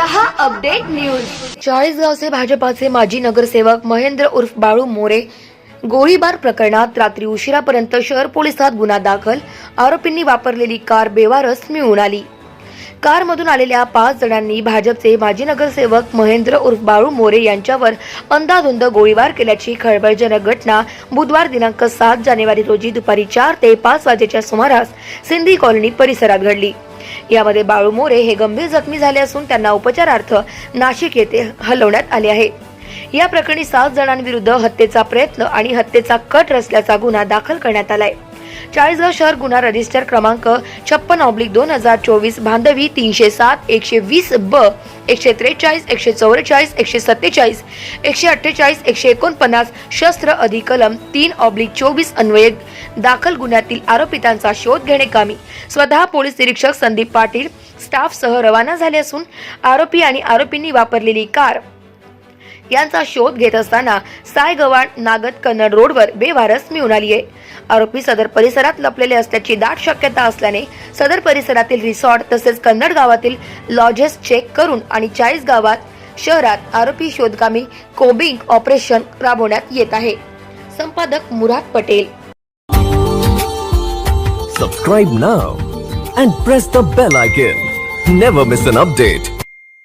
दहा update news. चाळीसगावचे भाजपाचे माजी नगरसेवक महेंद्र उर्फ बाळू मोरे गोळीबार प्रकरणात रात्री उशिरापर्यंत शहर पोलिसात गुन्हा दाखल. आरोपींनी वापरलेली कार बेवारस मिळून आली. कारमधून आलेल्या पाच जणांनी भाजपचे माजी नगरसेवक महेंद्र उर्फ बाळू मोरे यांच्यावर अंदाधुंद गोळीबार केल्याची खळबळजनक घटना बुधवार दिनांक सात जानेवारी रोजी दुपारी चार ते पाच वाजेच्या सुमारास सिंधी कॉलनी परिसरात घडली. यामध्ये बाळू मोरे हे गंभीर जखमी झाले असून त्यांना उपचारार्थ नाशिक येथे हलवण्यात आले आहे. या प्रकरणी सात जणांविरुद्ध हत्येचा प्रयत्न आणि हत्येचा कट रचल्याचा गुन्हा दाखल करण्यात आलाय. चाळीसगाव शहर गुन्हा रजिस्टर क्रमांक छप्पन ऑब्लिक दोन हजार चोवीस बांधवी तीनशे सात एकशे वीस ब एकशे त्रेचाळीस एकशे चौवेचाळीस एकशे सत्तेचाळीस एकशे अठ्ठेचाळीस एकशे एकोणपन्नास शस्त्र अधिकलम तीन ऑब्लिक चोवीस अन्वये दाखल गुन्ह्यातील आरोपितांचा शोध घेणे कामी. स्वतः पोलीस निरीक्षक संदीप पाटील स्टाफसह रवाना झाले असून आरोपी आणि आरोपींनी वापरलेली कार यांचा शोध घेत असताना सायगवाड नागद कन्नड रोडवर बेवारस मिळून आली आहे आरोपी सदर परिसरात लपलेले असल्याची दाट शक्यता असल्याने सदर परिसरातील रिसॉर्ट तसेच कन्नड गावातील लॉजेस चेक करून आणि चाळीस गावात शहरात आरोपी शोधकामी कोबिंग ऑपरेशन राबवण्यात येत आहे. संपादक Murad Patel. Subscribe now and press the bell icon never miss an update